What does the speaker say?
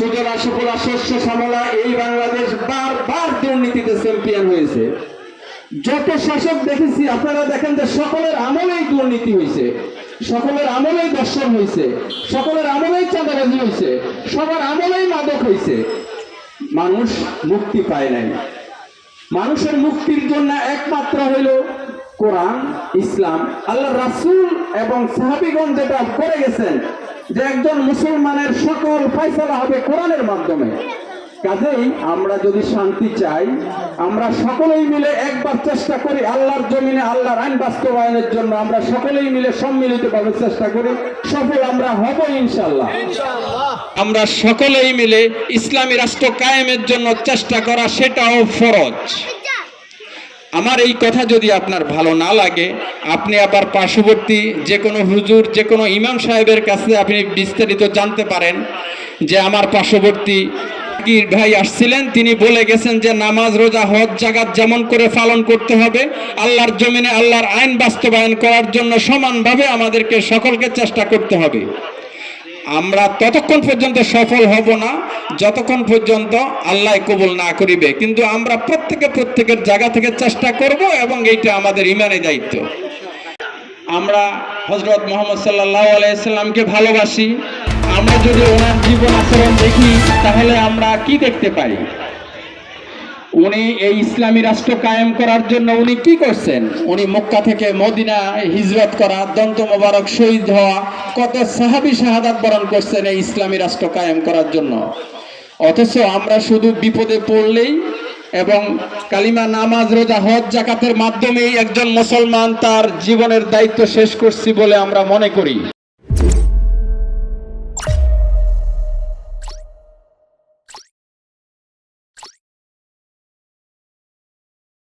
সুজলা সুফলা শস্য শ্যামলা, এই বাংলাদেশ বারবার দুর্নীতিতে চ্যাম্পিয়ন হয়েছে। যত শাসক দেখেছি, আপনারা দেখেন যে সকলের আমলেই দুর্নীতি হয়েছে। সকলের আমলেই দর্শন হয়েছে। সকলের আমলেই চাঁদাবাজি হয়েছে। সবার আমলেই মাদক হয়েছে। মানুষ মুক্তি পায় নাই। মানুষের মুক্তির জন্য একমাত্র হইল কোরআন ইসলাম আল্লাহ রাসুল এবং সাহাবিগণ যেটা করে গেছেন যে একজন মুসলমানের সকল ফয়সালা হবে কোরআনের মাধ্যমে। কাজেই আমরা যদি শান্তি চাই আমরা সকলেই মিলে একবার চেষ্টা করি আল্লাহর জমিনে আল্লাহর আইন বাস্তবায়নের জন্য আমরা সকলেই মিলে সম্মিলিতভাবে চেষ্টা করি সফল আমরা হব ইনশাল্লাহ আমরা সকলেই মিলে ইসলামী রাষ্ট্র কায়েমের জন্য চেষ্টা করা সেটাও ফরজ। আমার এই কথা যদি আপনার ভালো না লাগে, আপনি আবার পার্শ্ববর্তী যে কোনো হুজুর, যে কোনো ইমাম সাহেবের কাছে আপনি বিস্তারিত জানতে পারেন যে আমার পার্শ্ববর্তী জাকির ভাই আসছিলেন, তিনি বলে গেছেন যে নামাজ, রোজা, হজ জাগাত যেমন করে পালন করতে হবে, আল্লাহর জমিনে আল্লাহর আইন বাস্তবায়ন করার জন্য সমানভাবে আমাদেরকে সকলকে চেষ্টা করতে হবে। আমরা ততক্ষণ পর্যন্ত সফল হব না যতক্ষণ পর্যন্ত আল্লাহ কবুল না করিবে, কিন্তু আমরা প্রত্যেকে প্রত্যেকের জায়গা থেকে চেষ্টা করব এবং এইটা আমাদের ইমানের দায়িত্ব। আমরা হজরত মোহাম্মদ সাল্লাহ আলাইসাল্লামকে ভালোবাসি। আমরা যদি ওনার জীবন আচরণ দেখি, তাহলে আমরা কি দেখতে পাই? উনি এই ইসলামী রাষ্ট্র কায়েম করার জন্য উনি কি করছেন? উনি মক্কা থেকে মদিনা হিজরত করা, দন্ত মোবারক শহীদ হওয়া, কত সাহাবি শাহাদাত বরণ করছেন এই ইসলামী রাষ্ট্র কায়েম করার জন্য। অথচ আমরা শুধু বিপদে পড়লেই এবং কালিমা নামাজ, রোজা, হজ জাকাতের মাধ্যমেই একজন মুসলমান তার জীবনের দায়িত্ব শেষ করছি বলে আমরা মনে করি।